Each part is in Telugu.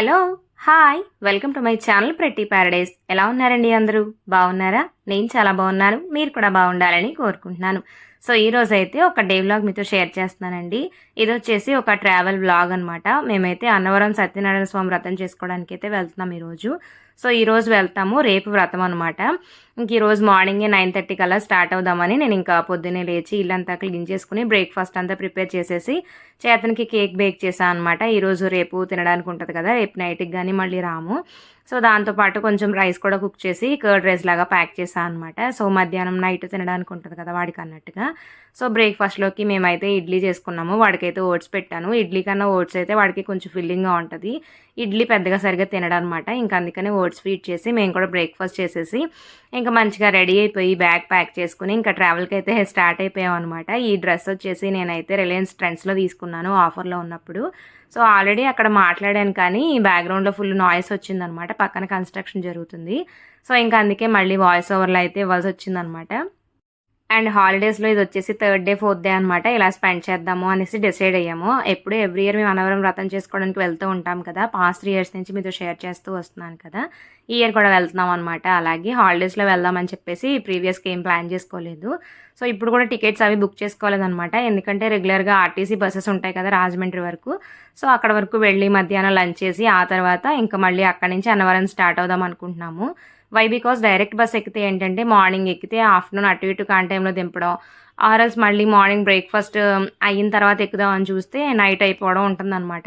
Hello hi welcome to my channel Pretty Paradise. ఎలా ఉన్నారండి అందరూ? బాగున్నారా? నేను చాలా బాగున్నాను. మీరు కూడా బాగుండాలని కోరుకుంటున్నాను. సో ఈ రోజు అయితే ఒక డే వ్లాగ్ మీతో షేర్ చేస్తున్నానండి. ఇది వచ్చేసి ఒక ట్రావెల్ వ్లాగ్ అనమాట మేమైతే అన్నవరం సత్యనారాయణ స్వామి వ్రతం చేసుకోవడానికి అయితే వెళ్తున్నాం ఈరోజు. సో ఈరోజు వెళ్తాము రేపు వ్రతం అనమాట ఇంక ఈరోజు మార్నింగే నైన్ థర్టీ కల్లా స్టార్ట్ అవుదామని నేను ఇంకా పొద్దున్నే లేచి ఇల్లంతా క్లీన్ చేసుకుని బ్రేక్ఫాస్ట్ అంతా ప్రిపేర్ చేసేసి చేతనికి కేక్ బేక్ చేశాను అనమాట ఈరోజు రేపు తినడానికి ఉంటుంది కదా రేపు నైట్కి కానీ మళ్ళీ రాము. సో దాంతోపాటు కొంచెం రైస్ కూడా కుక్ చేసి కర్డ్ రైస్ లాగా ప్యాక్ చేశాను అనమాట సో మధ్యాహ్నం నైట్ తినడానికి ఉంటుంది కదా వాడికి అన్నట్టుగా. సో బ్రేక్ఫాస్ట్లోకి మేమైతే ఇడ్లీ చేసుకున్నాము. వాడికైతే ఓట్స్ పెట్టాను. ఇడ్లీ కన్నా ఓట్స్ అయితే వాడికి కొంచెం ఫిల్లింగ్గా ఉంటుంది. ఇడ్లీ పెద్దగా సరిగ్గా తినడం అనమాట ఇంకా అందుకనే ఓట్స్ ఫీడ్ చేసి మేము కూడా బ్రేక్ఫాస్ట్ చేసేసి ఇంకా మంచిగా రెడీ అయిపోయి బ్యాగ్ ప్యాక్ చేసుకుని ఇంకా ట్రావెల్కి అయితే స్టార్ట్ అయిపోయాం అనమాట ఈ డ్రెస్ వచ్చేసి నేనైతే రిలయన్స్ ట్రెండ్స్లో తీసుకున్నాను ఆఫర్లో ఉన్నప్పుడు. సో ఆల్రెడీ అక్కడ మాట్లాడాను కానీ బ్యాక్గ్రౌండ్లో ఫుల్ నాయిస్ వచ్చిందనమాట పక్కన కన్స్ట్రక్షన్ జరుగుతుంది. సో ఇంకా అందుకే మళ్ళీ వాయిస్ ఓవర్లో అయితే ఇవ్వాల్సి వచ్చిందనమాట అండ్ హాలిడేస్లో ఇది వచ్చేసి థర్డ్ డే ఫోర్త్ డే అనమాట ఇలా స్పెండ్ చేద్దాము అనేసి డిసైడ్ అయ్యాము. ఎప్పుడు ఎవ్రీ ఇయర్ మేము అనవరం వ్రతం చేసుకోవడానికి వెళ్తూ ఉంటాం కదా. పాస్ట్ త్రీ ఇయర్స్ నుంచి మీతో షేర్ చేస్తూ వస్తున్నాను కదా. ఈ ఇయర్ కూడా వెళ్తున్నాం అనమాట అలాగే హాలిడేస్లో వెళ్దామని చెప్పేసి ప్రీవియస్కి ఏం ప్లాన్ చేసుకోలేదు. సో ఇప్పుడు కూడా టికెట్స్ అవి బుక్ చేసుకోలేదనమాట ఎందుకంటే రెగ్యులర్గా ఆర్టీసీ బస్సెస్ ఉంటాయి కదా రాజమండ్రి వరకు. సో అక్కడ వరకు వెళ్ళి మధ్యాహ్నం లంచ్ చేసి ఆ తర్వాత ఇంకా మళ్ళీ అక్కడి నుంచి అన్నవరం స్టార్ట్ అవుదాం అనుకుంటున్నాము. వై బికాస్ డైరెక్ట్ బస్ ఎక్కితే ఏంటంటే మార్నింగ్ ఎక్కితే ఆఫ్టర్నూన్ అటు ఇటు కాన్ టైంలో దింపడం. ఆర్ఎల్స్ మళ్ళీ మార్నింగ్ బ్రేక్ఫాస్ట్ um, అయిన తర్వాత ఎక్కుదాం అని చూస్తే నైట్ అయిపోవడం ఉంటుందన్నమాట.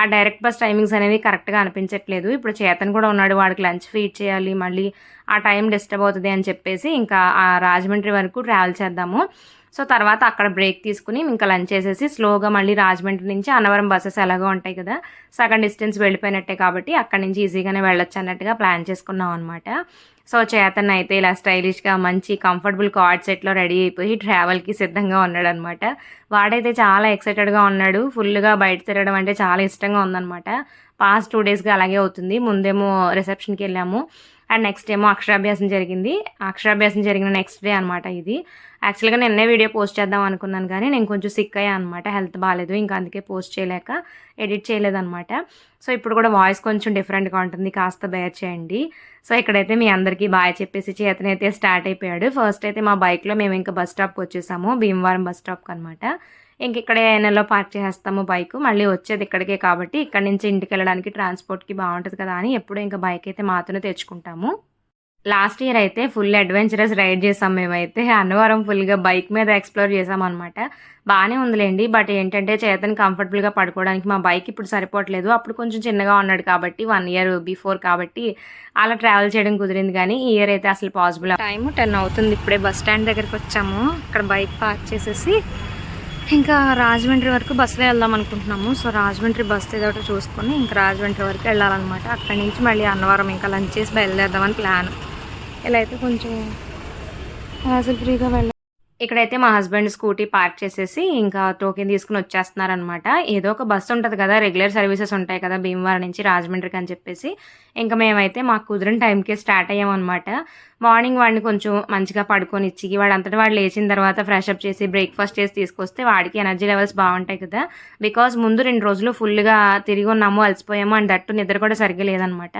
ఆ డైరెక్ట్ బస్ టైమింగ్స్ అనేవి కరెక్ట్గా అనిపించట్లేదు. ఇప్పుడు చేతన్ కూడా ఉన్నాడు వాడికి లంచ్ ఫీడ్ చేయాలి మళ్ళీ ఆ టైం డిస్టర్బ్ అవుతుంది అని చెప్పేసి ఇంకా ఆ రాజమండ్రి వరకు ట్రావెల్ చేద్దాము. సో తర్వాత అక్కడ బ్రేక్ తీసుకుని ఇంకా లంచ్ చేసేసి స్లోగా మళ్ళీ రాజమండ్రి నుంచి అన్నవరం బస్సెస్ ఎలాగో ఉంటాయి కదా సగం డిస్టెన్స్ వెళ్ళిపోయినట్టే కాబట్టి అక్కడ నుంచి ఈజీగానే వెళ్ళొచ్చు అన్నట్టుగా ప్లాన్ చేసుకున్నాం అనమాట సో చేతన్ అయితే ఇలా స్టైలిష్గా మంచి కంఫర్టబుల్ కార్డ్ సెట్లో రెడీ అయిపోయి ట్రావెల్కి సిద్ధంగా ఉన్నాడు అనమాట వాడైతే చాలా ఎక్సైటెడ్గా ఉన్నాడు. ఫుల్గా బయట తిరగడం అంటే చాలా ఇష్టంగా ఉందన్నమాట. పాస్ట్ టూ డేస్గా అలాగే అవుతుంది. ముందేమో రిసెప్షన్కి వెళ్ళాము. అండ్ నెక్స్ట్ ఏమో అక్షరాభ్యాసం జరిగింది. అక్షరాభ్యాసం జరిగిన నెక్స్ట్ డే అనమాట ఇది. యాక్చువల్గా నిన్నే వీడియో పోస్ట్ చేద్దాం అనుకున్నాను కానీ నేను కొంచెం సిక్ అయ్యా అనమాట హెల్త్ బాగాలేదు ఇంకా అందుకే పోస్ట్ చేయలేక ఎడిట్ చేయలేదన్నమాట. సో ఇప్పుడు కూడా వాయిస్ కొంచెం డిఫరెంట్గా ఉంటుంది. కాస్త బేర్ చేయండి. సో ఇక్కడైతే మీ అందరికీ బాయ్ చెప్పేసి చేతనైతే స్టార్ట్ అయిపోయాడు. ఫస్ట్ అయితే మా బైక్లో మేము ఇంకా బస్ స్టాప్కి వచ్చేసాము. భీమవరం బస్ స్టాప్కి అనమాట ఇంక ఇక్కడే ఎన్ఎల్లో పార్క్ చేస్తాము బైక్. మళ్ళీ వచ్చేది ఇక్కడికే కాబట్టి ఇక్కడ నుంచి ఇంటికి వెళ్ళడానికి ట్రాన్స్పోర్ట్కి బాగుంటుంది కదా అని ఎప్పుడూ ఇంకా బైక్ అయితే మాతోనే తెచ్చుకుంటాము. లాస్ట్ ఇయర్ అయితే ఫుల్ అడ్వెంచరస్ రైడ్ చేసాం మేమైతే. అన్నవరం ఫుల్గా బైక్ మీద ఎక్స్ప్లోర్ చేసాం అనమాట బాగానే ఉందిలేండి బట్ ఏంటంటే చేతని కంఫర్టబుల్గా పడుకోవడానికి మా బైక్ ఇప్పుడు సరిపోవట్లేదు. అప్పుడు కొంచెం చిన్నగా ఉన్నాడు కాబట్టి వన్ ఇయర్ బిఫోర్ కాబట్టి అలా ట్రావెల్ చేయడం కుదిరింది కానీ ఈ ఇయర్ అయితే అసలు పాసిబుల్ టైం టెన్ అవుతుంది ఇప్పుడే బస్ స్టాండ్ దగ్గరికి వచ్చాము. ఇక్కడ బైక్ పార్క్ చేసేసి ఇంకా రాజమండ్రి వరకు బస్సులో వెళ్దాం అనుకుంటున్నాము. సో రాజమండ్రి బస్సు ఏదో ఒకటి చూసుకొని ఇంకా రాజమండ్రి వరకు వెళ్ళాలన్నమాట. అక్కడి నుంచి మళ్ళీ అన్నవరం ఇంకా లంచ్ చేసి బయలుదేరదామని ప్లాన్. ఇలా అయితే కొంచెం ఫ్రీగా వెళ్ళ ఇక్కడైతే మా హస్బెండ్ స్కూటీ పార్క్ చేసేసి ఇంకా టోకెన్ తీసుకుని వచ్చేస్తున్నారనమాట ఏదో ఒక బస్సు ఉంటుంది కదా రెగ్యులర్ సర్వీసెస్ ఉంటాయి కదా భీమవరం నుంచి రాజమండ్రికి అని చెప్పేసి. ఇంకా మేమైతే మాకు కుదిరిన టైంకే స్టార్ట్ అయ్యామన్నమాట. మార్నింగ్ వాడిని కొంచెం మంచిగా పడుకొని ఇచ్చి వాడు అంతటా వాడు లేచిన తర్వాత ఫ్రెష్ అప్ చేసి బ్రేక్ఫాస్ట్ చేసి తీసుకొస్తే వాడికి ఎనర్జీ లెవెల్స్ బాగుంటాయి కదా. బికాజ్ ముందు రెండు రోజులు ఫుల్గా తిరిగి ఉన్నాము అలసిపోయాము అండ్ దట్టు నిద్ర కూడా సరిగ్గా లేదనమాట.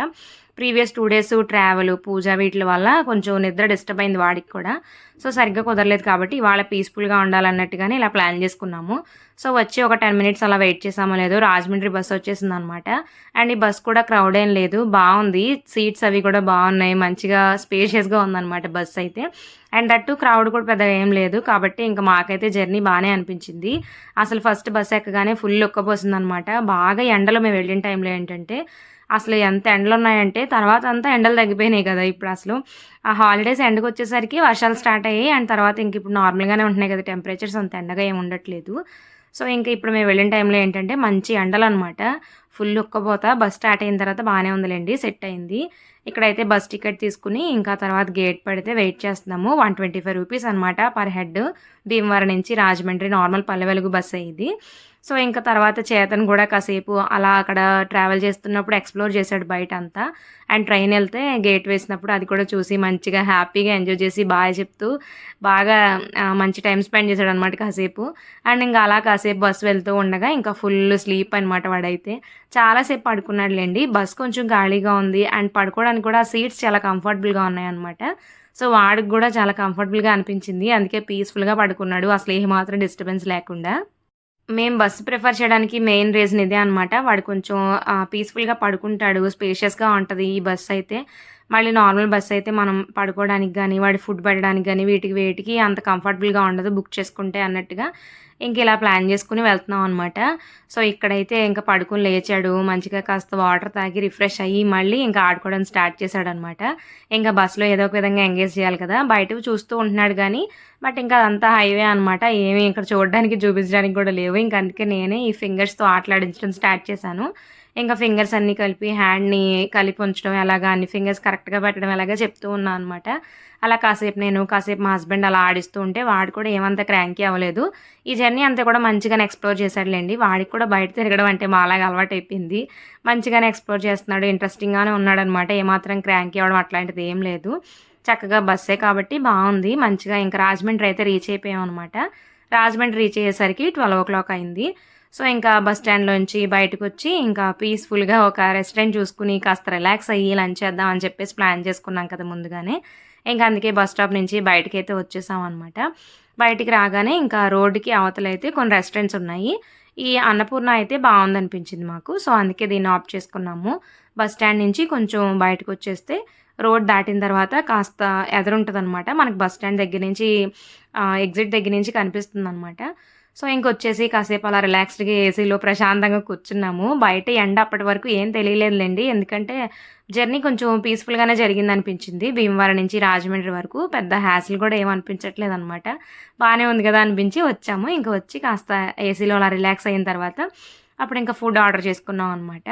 ప్రీవియస్ టూ డేస్ ట్రావెల్ పూజ వీటి వల్ల కొంచెం నిద్ర డిస్టర్బ్ అయింది వాడికి కూడా. సో సరిగ్గా కుదరలేదు కాబట్టి ఇవాళ పీస్ఫుల్గా ఉండాలన్నట్టుగానే ఇలా ప్లాన్ చేసుకున్నాము. సో వచ్చి ఒక టెన్ మినిట్స్ అలా వెయిట్ చేసామో లేదు రాజమండ్రి బస్సు వచ్చేసింది అనమాట అండ్ ఈ బస్ కూడా క్రౌడ్ ఏం లేదు. బాగుంది. సీట్స్ అవి కూడా బాగున్నాయి. మంచిగా స్పేషియస్గా ఉందన్నమాట బస్ అయితే. అండ్ అట్టు క్రౌడ్ కూడా పెద్దగా ఏం లేదు. కాబట్టి ఇంకా మాకైతే జర్నీ బాగానే అనిపించింది. అసలు ఫస్ట్ బస్ ఎక్కగానే ఫుల్ ఒక్కపోసింది అనమాట బాగా ఎండలో మేము వెళ్ళిన టైంలో ఏంటంటే అసలు ఎంత ఎండలు ఉన్నాయంటే తర్వాత అంతా ఎండలు తగ్గిపోయినాయి కదా ఇప్పుడు అసలు. ఆ హాలిడేస్ ఎండకు వచ్చేసరికి వర్షాలు స్టార్ట్ అయ్యాయి. అండ్ తర్వాత ఇంక ఇప్పుడు నార్మల్గానే ఉంటున్నాయి కదా. టెంపరేచర్స్ అంత ఎండగా ఏమి ఉండట్లేదు. సో ఇంకా ఇప్పుడు మేము వెళ్ళిన టైంలో ఏంటంటే మంచి ఎండలు అనమాట ఫుల్ ఉక్కపోతా బస్ స్టార్ట్ అయిన తర్వాత బాగానే ఉందిలేండి సెట్ అయింది. ఇక్కడైతే బస్ టికెట్ తీసుకుని ఇంకా తర్వాత గేట్ పడితే వెయిట్ చేస్తున్నాము. వన్ ట్వంటీ ఫైవ్ రూపీస్ అనమాట పర్ హెడ్ భీమవరం నుంచి రాజమండ్రి నార్మల్ పల్లె వెలుగు బస్ అయ్యింది. సో ఇంకా తర్వాత చేతన్ కూడా కాసేపు అలా అక్కడ ట్రావెల్ చేస్తున్నప్పుడు ఎక్స్ప్లోర్ చేశాడు బయట అంతా అండ్ ట్రైన్ వెళ్తే గేట్ వేసినప్పుడు అది కూడా చూసి మంచిగా హ్యాపీగా ఎంజాయ్ చేసి బాగా చెప్తూ బాగా మంచి టైం స్పెండ్ చేశాడు అనమాట కాసేపు. అండ్ ఇంకా అలా కాసేపు బస్సు వెళ్తూ ఉండగా ఇంకా ఫుల్ స్లీప్ అనమాట వాడైతే. చాలాసేపు పడుకున్నాడులేండి. బస్ కొంచెం ఖాళీగా ఉంది అండ్ పడుకోవడానికి కూడా సీట్స్ చాలా కంఫర్టబుల్గా ఉన్నాయన్నమాట. సో వాడికి కూడా చాలా కంఫర్టబుల్గా అనిపించింది. అందుకే పీస్ఫుల్గా పడుకున్నాడు. అసలు ఏ మాత్రం డిస్టర్బెన్స్ లేకుండా. మేము బస్సు ప్రిఫర్ చేయడానికి మెయిన్ రీజన్ ఇదే అనమాట వాడు కొంచెం పీస్ఫుల్గా పడుకుంటాడు స్పేషియస్గా ఉంటుంది ఈ బస్సు అయితే. మళ్ళీ నార్మల్ బస్ అయితే మనం పడుకోవడానికి కానీ వాడి ఫుడ్ పెట్టడానికి కానీ వీటికి వేటికి అంత కంఫర్టబుల్గా ఉండదు బుక్ చేసుకుంటే అన్నట్టుగా. ఇంక ఇలా ప్లాన్ చేసుకుని వెళ్తున్నాం అనమాట సో ఇక్కడైతే ఇంకా పడుకుని లేచాడు. మంచిగా కాస్త వాటర్ తాగి రిఫ్రెష్ అయ్యి మళ్ళీ ఇంకా ఆడుకోవడం స్టార్ట్ చేశాడు అనమాట ఇంకా బస్సులో ఏదో ఒక విధంగా ఎంగేజ్ చేయాలి కదా బయటకు చూస్తూ ఉంటున్నాడు కానీ బట్ ఇంకా అదంతా హైవే అనమాట ఏమి ఇక్కడ చూడడానికి చూపించడానికి కూడా లేవు. ఇంకా అందుకే నేనే ఈ ఫింగర్స్తో ఆటలాడించడం స్టార్ట్ చేశాను. ఇంకా ఫింగర్స్ అన్నీ కలిపి హ్యాండ్ని కలిపి ఉంచడం ఎలాగా అన్ని ఫింగర్స్ కరెక్ట్గా పెట్టడం ఎలాగా చెప్తూ ఉన్నాను అనమాట అలా కాసేపు నేను కాసేపు మా హస్బెండ్ అలా ఆడిస్తూ ఉంటే వాడు కూడా ఏమంత క్రాంకీ అవ్వలేదు. ఈ జర్నీ అంతా కూడా మంచిగానే ఎక్స్ప్లోర్ చేశాడులేండి. వాడికి కూడా బయట తిరగడం అంటే మాలాగా అలవాటు అయిపోయింది. మంచిగానే ఎక్స్ప్లోర్ చేస్తున్నాడు ఇంట్రెస్టింగ్గానే ఉన్నాడు అనమాట ఏమాత్రం క్రాంకీ అవ్వడం అట్లాంటిది ఏం లేదు. చక్కగా బస్సే కాబట్టి బాగుంది. మంచిగా ఇంకా రాజమండ్రి అయితే రీచ్ అయిపోయాం అనమాట రాజమండ్రి రీచ్ అయ్యేసరికి ట్వెల్వ్ ఓ క్లాక్ అయింది. సో ఇంకా బస్ స్టాండ్లోంచి బయటకు వచ్చి ఇంకా పీస్ఫుల్గా ఒక రెస్టారెంట్ చూసుకుని కాస్త రిలాక్స్ అయ్యి లంచ్ చేద్దాం అని చెప్పేసి ప్లాన్ చేసుకున్నాం కదా ముందుగానే. ఇంకా అందుకే బస్ స్టాప్ నుంచి బయటకి అయితే వచ్చేసాం అనమాట బయటికి రాగానే ఇంకా రోడ్డుకి అవతలైతే కొన్ని రెస్టారెంట్స్ ఉన్నాయి. ఈ అన్నపూర్ణ అయితే బాగుందనిపించింది మాకు. సో అందుకే దీన్ని ఆప్ చేసుకున్నాము. బస్ స్టాండ్ నుంచి కొంచెం బయటకు వచ్చేస్తే రోడ్ దాటిన తర్వాత కాస్త ఎదురుంటుంది అనమాట మనకి బస్ స్టాండ్ దగ్గర నుంచి ఎగ్జిట్ దగ్గర నుంచి కనిపిస్తుంది అనమాట సో ఇంకొచ్చేసి కాసేపు అలా రిలాక్స్డ్గా ఏసీలో ప్రశాంతంగా కూర్చున్నాము. బయట ఎండ అప్పటి వరకు ఏం తెలియలేదులేండి. ఎందుకంటే జర్నీ కొంచెం పీస్ఫుల్గానే జరిగింది అనిపించింది భీమవరం నుంచి రాజమండ్రి వరకు పెద్ద హ్యాసిల్ కూడా ఏమనిపించట్లేదు అనమాట బాగానే ఉంది కదా అనిపించి వచ్చాము. ఇంకా వచ్చి కాస్త ఏసీలో అలా రిలాక్స్ అయిన తర్వాత అప్పుడు ఇంకా ఫుడ్ ఆర్డర్ చేసుకున్నాం అనమాట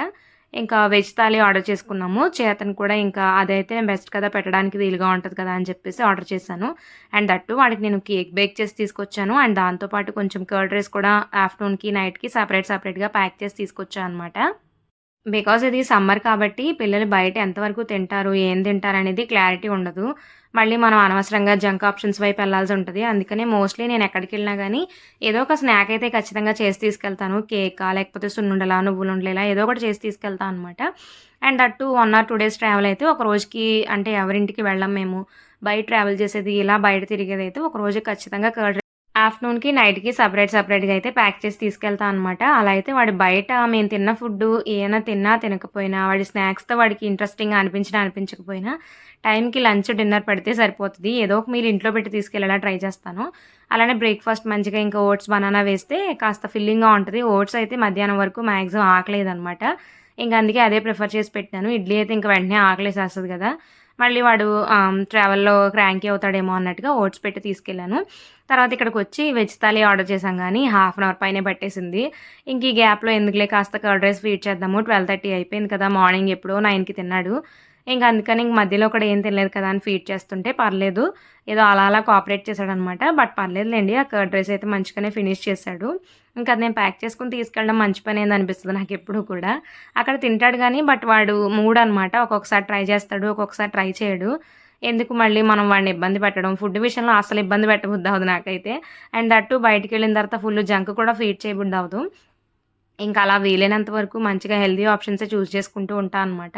ఇంకా వెజ్ థాలీ ఆర్డర్ చేసుకున్నాము. చేతను కూడా ఇంకా అదైతే బెస్ట్ కదా పెట్టడానికి వీలుగా ఉంటుంది కదా అని చెప్పేసి ఆర్డర్ చేశాను. అండ్ దట్టు వాడికి నేను కేక్ బేక్ చేసి తీసుకొచ్చాను. అండ్ దాంతోపాటు కొంచెం కర్డ్ రైస్ కూడా ఆఫ్టర్నూన్కి నైట్కి సపరేట్ సపరేట్గా ప్యాక్ చేసి తీసుకొచ్చాను అనమాట బికాజ్ ఇది సమ్మర్ కాబట్టి పిల్లలు బయట ఎంతవరకు తింటారు ఏం తింటారు అనేది క్లారిటీ ఉండదు. మళ్ళీ మనం అనవసరంగా జంక్ ఆప్షన్స్ వైపు వెళ్ళాల్సి ఉంటుంది. అందుకనే మోస్ట్లీ నేను ఎక్కడికి వెళ్ళినా కానీ ఏదో ఒక స్నాక్ అయితే ఖచ్చితంగా చేసి తీసుకెళ్తాను. కేకా లేకపోతే సున్నుండలా నువ్వులు ఉండలేలా ఏదో ఒకటి చేసి తీసుకెళ్తాను అనమాట అండ్ అటు one or two days travel అయితే ఒక రోజుకి అంటే ఎవరింటికి వెళ్ళాం మేము. బయట ట్రావెల్ చేసేది ఇలా బయట తిరిగేది అయితే ఒక రోజు ఖచ్చితంగా కర్డ్ ఆఫ్టర్నూన్కి నైట్కి సపరేట్ సపరేట్గా అయితే ప్యాక్ చేసి తీసుకెళ్తా అనమాట అలా అయితే వాడి బయట మేము తిన్న ఫుడ్ ఏమైనా తిన్నా తినకపోయినా వాడి స్నాక్స్తో వాడికి ఇంట్రెస్టింగ్గా అనిపించినా అనిపించకపోయినా టైంకి లంచ్ డిన్నర్ పెడితే సరిపోతుంది. ఏదో ఒక మీరు ఇంట్లో పెట్టి తీసుకెళ్ళేలా ట్రై చేస్తాను. అలానే బ్రేక్ఫాస్ట్ మంచిగా ఇంకా ఓట్స్ బనానా వేస్తే కాస్త ఫిల్లింగ్గా ఉంటుంది. ఓట్స్ అయితే మధ్యాహ్నం వరకు మ్యాక్సిమం ఆకలేదనమాట. ఇంకా అందుకే అదే ప్రిఫర్ చేసి పెట్టాను. ఇడ్లీ అయితే ఇంకా వెంటనే ఆకలేసేస్తుంది కదా. మళ్ళీ వాడు ట్రావెల్లో క్రాంకీ అవుతాడేమో అన్నట్టుగా ఓట్స్ పెట్టి తీసుకెళ్ళాను. తర్వాత ఇక్కడికి వచ్చి వెజ్ థాలీ ఆర్డర్ చేశాం కానీ హాఫ్ అన్ అవర్ పైనే పట్టేసింది. ఇంక ఈ గ్యాప్లో ఎందుకులే కాస్త కర్డ్ రైస్ ఫీడ్ చేద్దాము. ట్వెల్వ్ థర్టీ అయిపోయింది కదా. మార్నింగ్ ఎప్పుడో నైన్కి తిన్నాడు. ఇంకా అందుకని ఇంక మధ్యలో కూడా ఏం తెలియదు కదా అని ఫీడ్ చేస్తుంటే పర్లేదు. ఏదో అలా అలా కోఆపరేట్ చేశాడనమాట. బట్ పర్లేదులేండి ఆ డ్రెస్ అయితే మంచిగానే ఫినిష్ చేశాడు. ఇంకా నేను ప్యాక్ చేసుకుని తీసుకెళ్ళడం మంచి పని ఏంది అనిపిస్తుంది నాకు ఎప్పుడు కూడా. అక్కడ తింటాడు కానీ బట్ వాడు మూడ్ అనమాట ఒక్కొక్కసారి ట్రై చేస్తాడు ఒక్కొక్కసారి ట్రై చేయడు. ఎందుకు మళ్ళీ మనం వాడిని ఇబ్బంది పెట్టడం? ఫుడ్ విషయంలో అసలు ఇబ్బంది పెట్టబుద్ది అవ్వదు నాకైతే. అండ్ అటు బయటికి వెళ్ళిన తర్వాత ఫుల్ జంక్ కూడా ఫీడ్ చేయబుద్ది అవ్వదు. ఇంకా అలా వీలైనంత వరకు మంచిగా హెల్దీ ఆప్షన్సే చూస్ చేసుకుంటూ ఉంటాను అనమాట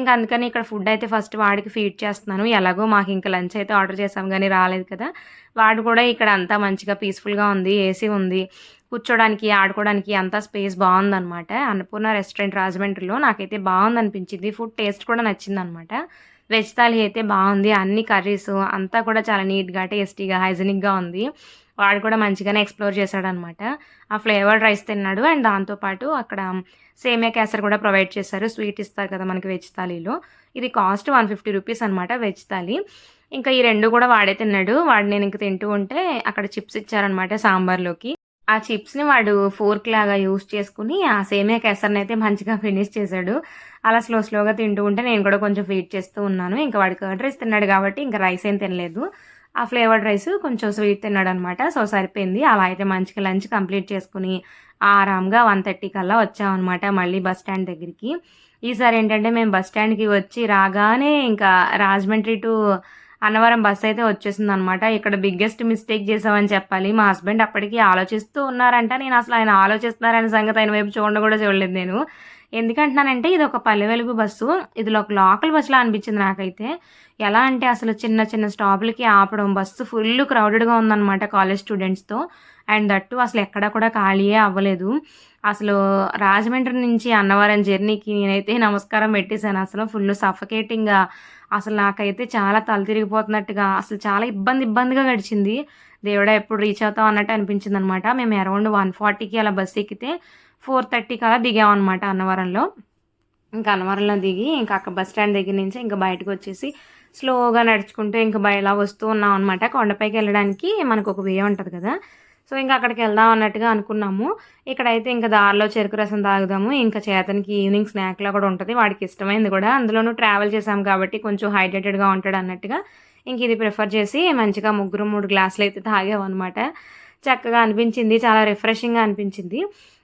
ఇంకా అందుకని ఇక్కడ ఫుడ్ అయితే ఫస్ట్ వాడికి ఫీడ్ చేస్తున్నాను. ఎలాగో మాకు ఇంకా లంచ్ అయితే ఆర్డర్ చేసాం కానీ రాలేదు కదా. వాడు కూడా ఇక్కడ అంతా మంచిగా పీస్ఫుల్గా ఉంది ఏసీ ఉంది. కూర్చోడానికి ఆడుకోవడానికి అంతా స్పేస్ బాగుందనమాట అన్నపూర్ణ రెస్టారెంట్ రాజమండ్రిలో నాకైతే బాగుంది అనిపించింది ఫుడ్ టేస్ట్ కూడా నచ్చిందనమాట వెజ్ థాలీ అయితే బాగుంది. అన్ని కర్రీస్ అంతా కూడా చాలా నీట్గా టేస్టీగా హైజీనిక్గా ఉంది. వాడు కూడా మంచిగానే ఎక్స్ప్లోర్ చేశాడనమాట. ఆ ఫ్లేవర్డ్ రైస్ తిన్నాడు అండ్ దాంతోపాటు అక్కడ సేమియా క్యాసర్ కూడా ప్రొవైడ్ చేశారు. స్వీట్ ఇస్తారు కదా మనకి వెజ్ థాలీలో. ఇది కాస్ట్ వన్ ఫిఫ్టీ రూపీస్ అనమాట వెజ్ థాలీ. ఇంకా ఈ రెండు కూడా వాడే తిన్నాడు. వాడు నేను ఇంక తింటూ ఉంటే అక్కడ చిప్స్ ఇచ్చారనమాట సాంబార్లోకి. ఆ చిప్స్ని వాడు ఫోర్క్ లాగా యూస్ చేసుకుని ఆ సేమియా కేసర్ని అయితే మంచిగా ఫినిష్ చేశాడు. అలా స్లో స్లోగా తింటూ ఉంటే నేను కూడా కొంచెం ఫీడ్ చేస్తూ ఉన్నాను. ఇంకా వాడు కర్డ్ రైస్ తిన్నాడు కాబట్టి ఇంకా రైస్ ఏం తినలేదు. ఆ ఫ్లేవర్డ్ రైస్ కొంచెం స్వీట్ తిన్నాడు అనమాట సో సరిపోయింది. అలా అయితే మంచిగా లంచ్ కంప్లీట్ చేసుకుని ఆరామ్గా వన్ థర్టీ కల్లా వచ్చామన్నమాట మళ్ళీ బస్ స్టాండ్ దగ్గరికి. ఈసారి ఏంటంటే మేము బస్ స్టాండ్కి వచ్చి రాగానే ఇంకా రాజమండ్రి టు అన్నవరం బస్ అయితే వచ్చేసింది అనమాట ఇక్కడ బిగ్గెస్ట్ మిస్టేక్ చేసామని చెప్పాలి. మా హస్బెండ్ అప్పటికి ఆలోచిస్తూ ఉన్నారంట. నేను అసలు ఆయన ఆలోచిస్తున్నారనే సంగతి ఆయన వైపు చూడడం కూడా చూడలేదు నేను. ఎందుకంటున్నానంటే ఇది ఒక పల్లె వెలుగు బస్సు. ఇది ఒక లోకల్ బస్సులా అనిపించింది నాకైతే. ఎలా అంటే అసలు చిన్న చిన్న స్టాపులకి ఆపడం బస్సు ఫుల్ క్రౌడెడ్గా ఉందన్నమాట కాలేజ్ స్టూడెంట్స్తో. అండ్ దట్టు అసలు ఎక్కడ కూడా ఖాళీయే అవ్వలేదు. అసలు రాజమండ్రి నుంచి అన్నవరం జర్నీకి నేనైతే నమస్కారం పెట్టేశాను. అసలు ఫుల్ సఫకేటింగ్గా అసలు నాకైతే చాలా తల తిరిగిపోతున్నట్టుగా అసలు చాలా ఇబ్బంది ఇబ్బందిగా గడిచింది. దేవుడా ఎప్పుడు రీచ్ అవుతాం అన్నట్టు అనిపించింది అనమాట మేము అరౌండ్ వన్ ఫార్టీకి అలా బస్సు ఎక్కితే ఫోర్ థర్టీకి అలా దిగామన్నమాట అన్నవరంలో. ఇంకా అన్నవరంలో దిగి ఇంకా అక్కడ బస్ స్టాండ్ దగ్గర నుంచి ఇంకా బయటకు వచ్చేసి స్లోగా నడుచుకుంటూ ఇంకా ఇలా వస్తూ ఉన్నాం అనమాట కొండపైకి వెళ్ళడానికి మనకు ఒక వే ఉంటుంది కదా. సో ఇంకా అక్కడికి వెళ్దాం అన్నట్టుగా అనుకున్నాము. ఇక్కడైతే ఇంకా దారిలో చెరుకు రసం తాగుదాము. ఇంకా చేతనికి ఈవినింగ్ స్నాక్లో కూడా ఉంటుంది. వాడికి ఇష్టమైంది కూడా. అందులోనూ ట్రావెల్ చేసాము కాబట్టి కొంచెం హైడ్రేటెడ్గా ఉంటాడు అన్నట్టుగా ఇంక ఇది ప్రిఫర్ చేసి మంచిగా ముగ్గురు మూడు గ్లాసులు అయితే తాగామన్నమాట. చక్కగా అనిపించింది. చాలా రిఫ్రెషింగ్గా అనిపించింది.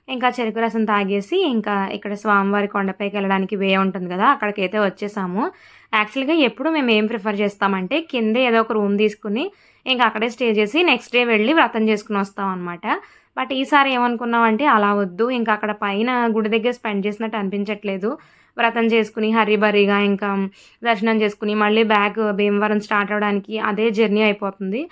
ఇంకా చెరుకు రసం తాగేసి ఇంకా ఇక్కడ స్వామివారి కొండపైకి వెళ్ళడానికి వే ఉంటుంది కదా అక్కడికైతే వచ్చేసాము. యాక్చువల్గా ఎప్పుడు మేము ఏం ప్రిఫర్ చేస్తామంటే కింద ఏదో ఒక రూమ్ తీసుకుని ఇంకా అక్కడే స్టే చేసి నెక్స్ట్ డే వెళ్ళి వ్రతం చేసుకుని వస్తాం అనమాట బట్ ఈసారి ఏమనుకున్నామంటే అలా వద్దు ఇంకా అక్కడ పైన గుడి దగ్గర స్పెండ్ చేసినట్టు అనిపించట్లేదు. వ్రతం చేసుకుని హరిబరిగా ఇంకా దర్శనం చేసుకుని మళ్ళీ బ్యాక్ భీమవరం స్టార్ట్ అవ్వడానికి అదే జర్నీ అయిపోతుంది.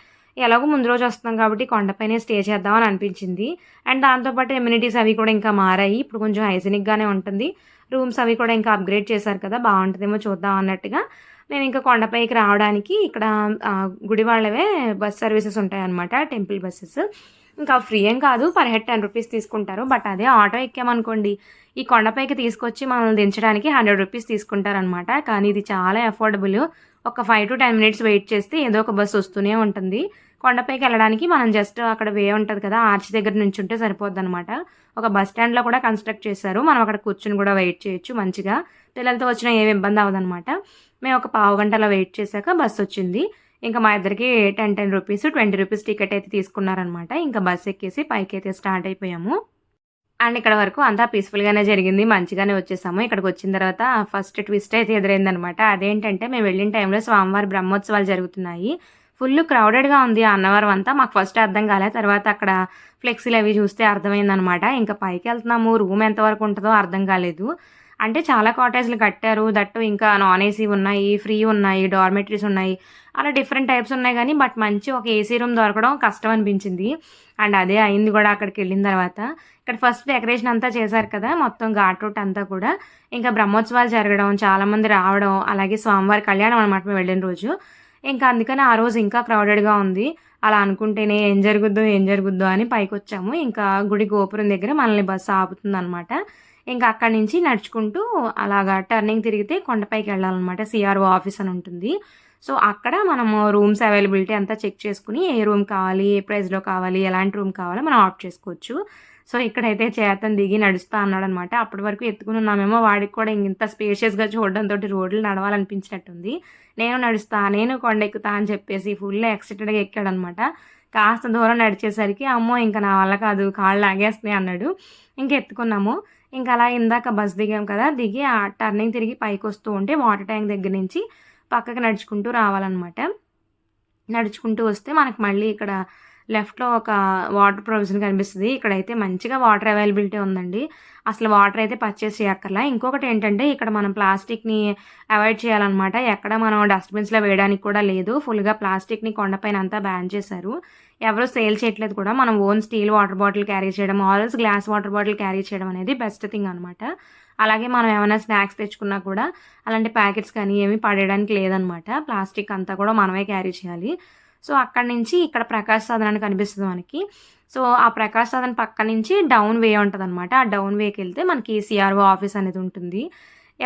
ఎలాగో ముందు రోజు వస్తున్నాం కాబట్టి కొండపైనే స్టే చేద్దామని అనిపించింది. అండ్ దాంతోపాటు ఎమ్యూనిటీస్ అవి కూడా ఇంకా మారాయి. ఇప్పుడు కొంచెం హైజెనిక్గానే ఉంటుంది. రూమ్స్ అవి కూడా ఇంకా అప్గ్రేడ్ చేశారు కదా బాగుంటుందేమో చూద్దాం అన్నట్టుగా. మేము ఇంకా కొండపైకి రావడానికి ఇక్కడ గుడి వాళ్ళవే బస్ సర్వీసెస్ ఉంటాయన్నమాట టెంపుల్ బస్సెస్ ఇంకా ఫ్రీ ఏం కాదు పర్ హెడ్ టెన్ రూపీస్ తీసుకుంటారు. బట్ అదే ఆటో ఎక్కామనుకోండి. ఈ కొండపైకి తీసుకొచ్చి మనల్ని దించడానికి హండ్రెడ్ రూపీస్ తీసుకుంటారనమాట కానీ ఇది చాలా అఫోర్డబుల్ ఒక five to ten minutes wait చేస్తే ఏదో ఒక బస్సు వస్తూనే ఉంటుంది. కొండపైకి వెళ్ళడానికి మనం జస్ట్ అక్కడ వే ఉంటుంది కదా ఆర్చ్ దగ్గర నుంచి ఉంటే సరిపోద్ది అనమాట ఒక బస్ స్టాండ్లో కూడా కన్స్ట్రక్ట్ చేశారు. మనం అక్కడ కూర్చుని కూడా వెయిట్ చేయొచ్చు మంచిగా. పిల్లలతో వచ్చినా ఏమి ఇబ్బంది అవ్వదనమాట మేము ఒక పావు గంటలో వెయిట్ చేశాక బస్సు వచ్చింది. ఇంకా మా ఇద్దరికి ten ten rupees twenty rupees ticket అయితే తీసుకున్నారనమాట ఇంకా బస్ ఎక్కేసి పైకి అయితే స్టార్ట్ అయిపోయాము. అండ్ ఇక్కడ వరకు అంతా పీస్ఫుల్గానే జరిగింది. మంచిగానే వచ్చేసాము. ఇక్కడికి వచ్చిన తర్వాత ఫస్ట్ ట్విస్ట్ అయితే ఎదురైందనమాట అదేంటంటే మేము వెళ్ళిన టైంలో స్వామివారి బ్రహ్మోత్సవాలు జరుగుతున్నాయి. ఫుల్ క్రౌడెడ్గా ఉంది అన్నవరం అంతా. మాకు ఫస్ట్ అర్థం కాలే. తర్వాత అక్కడ ఫ్లెక్సీలు అవి చూస్తే అర్థమైందనమాట ఇంకా పైకి వెళ్తున్నాము. రూమ్ ఎంతవరకు ఉంటుందో అర్థం కాలేదు. అంటే చాలా కాటేజ్లు కట్టారు. దట్టు ఇంకా నాన్ ఏసీ ఉన్నాయి ఫ్రీ ఉన్నాయి డార్మెటరీస్ ఉన్నాయి. అలా డిఫరెంట్ టైప్స్ ఉన్నాయి కానీ బట్ మంచి ఒక ఏసీ రూమ్ దొరకడం కష్టం అనిపించింది. అండ్ అదే అయింది కూడా అక్కడికి వెళ్ళిన తర్వాత. ఇక్కడ ఫస్ట్ డెకరేషన్ అంతా చేశారు కదా మొత్తం ఘాట్ రూట్ అంతా కూడా. ఇంకా బ్రహ్మోత్సవాలు జరగడం చాలామంది రావడం అలాగే స్వామివారి కళ్యాణం అనమాట మేము వెళ్ళిన రోజు. ఇంకా అందుకని ఆ రోజు ఇంకా క్రౌడెడ్గా ఉంది. అలా అనుకుంటేనే ఏం జరుగుద్దో ఏం జరుగుద్దో అని పైకి వచ్చాము ఇంకా గుడి గోపురం దగ్గర మనల్ని బస్సు ఆపుతుంది అనమాట ఇంకా అక్కడి నుంచి నడుచుకుంటూ అలాగా టర్నింగ్ తిరిగితే కొండపైకి వెళ్ళాలన్నమాట. సిఆర్ఓ ఆఫీస్ అని ఉంటుంది. సో అక్కడ మనము రూమ్స్ అవైలబిలిటీ అంతా చెక్ చేసుకుని ఏ రూమ్ కావాలి ఏ ప్రైస్లో కావాలి ఎలాంటి రూమ్ కావాలో మనం ఆప్ట్ చేసుకోవచ్చు. సో ఇక్కడైతే చేతన్ దిగి నడుస్తా అన్నాడు అనమాట అప్పటి వరకు ఎత్తుకుని ఉన్నామేమో వాడికి కూడా ఇంత స్పేషియస్గా చూడడంతో రోడ్లు నడవాలనిపించినట్టుంది. నేను నడుస్తా నేను కొండ ఎక్కుతా అని చెప్పేసి ఫుల్ ఎక్సైటెడ్గా ఎక్కాడనమాట. కాస్త దూరం నడిచేసరికి అమ్మో ఇంకా నా వల్ల కాదు కాళ్ళు లాగేస్తున్నాయి అన్నాడు. ఇంక ఎత్తుకున్నాము. ఇంకా అలా ఇందాక బస్ దిగాం కదా దిగి ఆ టర్నింగ్ తిరిగి పైకి వస్తూ ఉంటే వాటర్ ట్యాంక్ దగ్గర నుంచి పక్కకి నడుచుకుంటూ రావాలన్నమాట. నడుచుకుంటూ వస్తే మనకు మళ్ళీ ఇక్కడ లెఫ్ట్లో ఒక వాటర్ ప్రొవిజన్ కనిపిస్తుంది. ఇక్కడైతే మంచిగా వాటర్ అవైలబిలిటీ ఉందండి. అసలు వాటర్ అయితే పర్చేస్ చేయక్కర్లా. ఇంకొకటి ఏంటంటే ఇక్కడ మనం ప్లాస్టిక్ని అవాయిడ్ చేయాలన్నమాట. ఎక్కడ మనం డస్ట్బిన్స్లో వేయడానికి కూడా లేదు. ఫుల్గా ప్లాస్టిక్ని కొండపైన అంతా బ్యాన్ చేశారు. ఎవరు సేల్ చేయట్లేదు కూడా. మనం own steel water bottle carry చేయడం also glass water bottle carry చేయడం అనేది బెస్ట్ థింగ్ అనమాట అలాగే మనం ఏమైనా స్నాక్స్ తెచ్చుకున్నా కూడా అలాంటి ప్యాకెట్స్ కానీ ఏమీ పడేయడానికి లేదనమాట ప్లాస్టిక్ అంతా కూడా మనమే క్యారీ చేయాలి. సో అక్కడి నుంచి ఇక్కడ ప్రకాశ సాధన అని కనిపిస్తుంది మనకి. సో ఆ ప్రకాశ సాధన పక్క నుంచి డౌన్ వే ఉంటుంది అనమాట ఆ డౌన్ వేకి వెళ్తే మనకి సిఆర్ఓ ఆఫీస్ అనేది ఉంటుంది.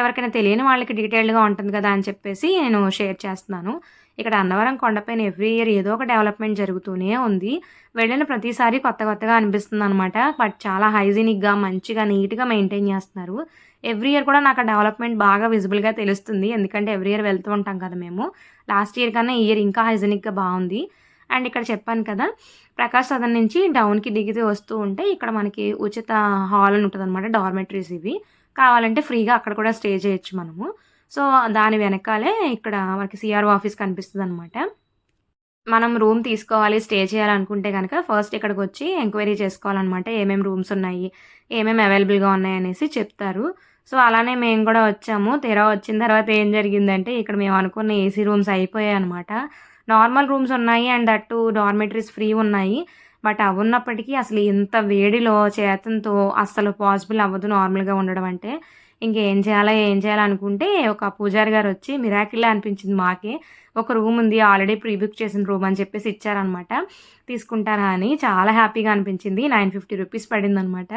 ఎవరికైనా తెలియని వాళ్ళకి డీటెయిల్డ్గా ఉంటుంది కదా అని చెప్పేసి నేను షేర్ చేస్తున్నాను. ఇక్కడ అన్నవరం కొండపైన ఎవ్రీ ఇయర్ ఏదో ఒక డెవలప్మెంట్ జరుగుతూనే ఉంది. వెళ్ళిన ప్రతిసారి కొత్త కొత్తగా అనిపిస్తుంది అనమాట బట్ చాలా హైజీనిక్గా మంచిగా నీట్గా మెయింటైన్ చేస్తున్నారు. ఎవ్రీ ఇయర్ కూడా నాకు ఆ డెవలప్మెంట్ బాగా విజిబుల్గా తెలుస్తుంది. ఎందుకంటే ఎవ్రీ ఇయర్ వెళ్తూ ఉంటాం కదా మేము. లాస్ట్ ఇయర్ కన్నా ఇయర్ ఇంకా హైజెనిక్గా బాగుంది. అండ్ ఇక్కడ చెప్పాను కదా ప్రకాశ్ సదన్ నుంచి డౌన్కి దిగితే వస్తూ ఉంటే ఇక్కడ మనకి ఉచిత హాల్ అని ఉంటుంది అనమాట డార్మెటరీస్ ఇవి. కావాలంటే ఫ్రీగా అక్కడ కూడా స్టే చేయొచ్చు మనము. సో దాని వెనకాలే ఇక్కడ మనకి సిఆర్ఓ ఆఫీస్ కనిపిస్తుంది అనమాట మనం రూమ్ తీసుకోవాలి స్టే చేయాలనుకుంటే కనుక ఫస్ట్ ఇక్కడికి వచ్చి ఎంక్వైరీ చేసుకోవాలన్నమాట ఏమేమి రూమ్స్ ఉన్నాయి ఏమేమి అవైలబుల్గా ఉన్నాయి అనేసి చెప్తారు. సో అలానే మేము కూడా వచ్చాము. తీరా వచ్చిన తర్వాత ఏం జరిగిందంటే ఇక్కడ మేము అనుకున్న ఏసీ రూమ్స్ అయిపోయాయి అనమాట నార్మల్ రూమ్స్ ఉన్నాయి అండ్ అటు డార్మెటరీస్ ఫ్రీ ఉన్నాయి. బట్ అవి ఉన్నప్పటికీ అసలు ఇంత వేడిలో చేతంతో అస్సలు పాసిబుల్ అవ్వదు నార్మల్గా ఉండడం అంటే. ఇంకేం చేయాలా ఏం చేయాలనుకుంటే ఒక పూజారి గారు వచ్చి మిరాకిల్లా అనిపించింది మాకే. ఒక రూమ్ ఉంది ఆల్రెడీ ప్రీ బుక్ చేసిన రూమ్ అని చెప్పేసి ఇచ్చారనమాట తీసుకుంటారా అని చాలా హ్యాపీగా అనిపించింది. నైన్ ఫిఫ్టీ రూపీస్ పడింది అనమాట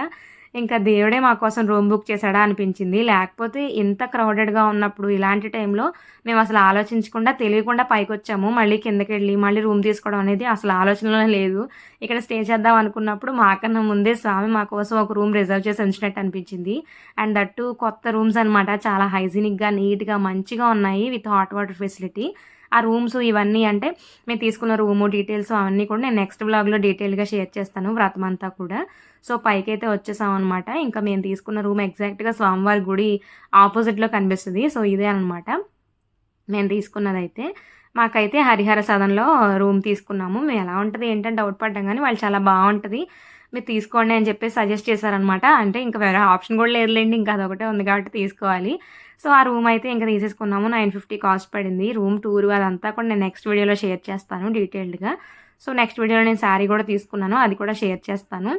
ఇంకా దేవుడే మా కోసం రూమ్ బుక్ చేశాడా అనిపించింది. లేకపోతే ఇంత క్రౌడెడ్గా ఉన్నప్పుడు ఇలాంటి టైంలో మేము అసలు ఆలోచించకుండా తెలియకుండా పైకి వచ్చాము మళ్ళీ కిందకి వెళ్ళి మళ్ళీ రూమ్ తీసుకోవడం అనేది అసలు ఆలోచనలో లేదు. ఇక్కడ స్టే చేద్దాం అనుకున్నప్పుడు మాకన్నా ముందే స్వామి మా కోసం ఒక రూమ్ రిజర్వ్ చేసి ఉంచినట్టు అనిపించింది. అండ్ దట్టు కొత్త రూమ్స్ అనమాట చాలా హైజీనిక్గా నీట్గా మంచిగా ఉన్నాయి విత్ హాట్ వాటర్ ఫెసిలిటీ. ఆ రూమ్స్ ఇవన్నీ అంటే మేము తీసుకున్న రూము డీటెయిల్స్ అవన్నీ కూడా నేను నెక్స్ట్ బ్లాగ్లో డీటెయిల్గా షేర్ చేస్తాను వ్రతం అంతా కూడా. సో పైకి అయితే వచ్చేసాం అనమాట ఇంకా మేము తీసుకున్న రూమ్ ఎగ్జాక్ట్గా స్వామివారి గుడి ఆపోజిట్లో కనిపిస్తుంది. సో ఇదే అనమాట మేము తీసుకున్నదైతే. మాకైతే హరిహర సదన్లో రూమ్ తీసుకున్నాము. మేము ఎలా ఉంటుంది ఏంటంటే డౌట్ పడ్డాం కానీ వాళ్ళు చాలా బాగుంటుంది. మీరు తీసుకోండి అని చెప్పి సజెస్ట్ చేశారనమాట అంటే ఇంకా వేరే ఆప్షన్ కూడా లేదులేండి. ఇంకా అదొకటే ఉంది కాబట్టి తీసుకోవాలి. సో ఆ రూమ్ అయితే ఇంకా తీసేసుకున్నాము. నైన్ ఫిఫ్టీ కాస్ట్ పడింది. రూమ్ టూర్ అదంతా కూడా నేను నెక్స్ట్ వీడియోలో షేర్ చేస్తాను డీటెయిల్డ్గా. సో నెక్స్ట్ వీడియోలో నేను శారీ కూడా తీసుకున్నాను. అది కూడా షేర్ చేస్తాను.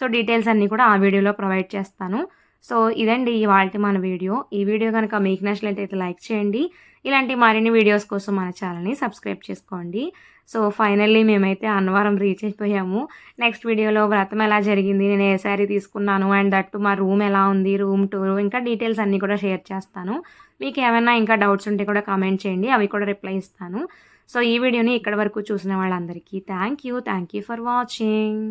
సో డీటెయిల్స్ అన్నీ కూడా ఆ వీడియోలో ప్రొవైడ్ చేస్తాను. సో ఇదండి ఇవాళ మన వీడియో. ఈ వీడియో కనుక మీకు నచ్చినట్లయితే లైక్ చేయండి. ఇలాంటి మరిన్ని వీడియోస్ కోసం మన ఛానల్ని సబ్స్క్రైబ్ చేసుకోండి. సో ఫైనల్లీ మేమైతే అన్నవరం రీచ్ అయిపోయాము. నెక్స్ట్ వీడియోలో వ్రతం ఎలా జరిగింది నేను ఏ శారీ తీసుకున్నాను అండ్ దట్టు మా రూమ్ ఎలా ఉంది రూమ్ టూర్ ఇంకా డీటెయిల్స్ అన్నీ కూడా షేర్ చేస్తాను. మీకు ఏమైనా ఇంకా డౌట్స్ ఉంటే కూడా కామెంట్ చేయండి అవి కూడా రిప్లై ఇస్తాను. సో ఈ వీడియోని ఇక్కడ వరకు చూసిన వాళ్ళందరికీ thank you thank you for watching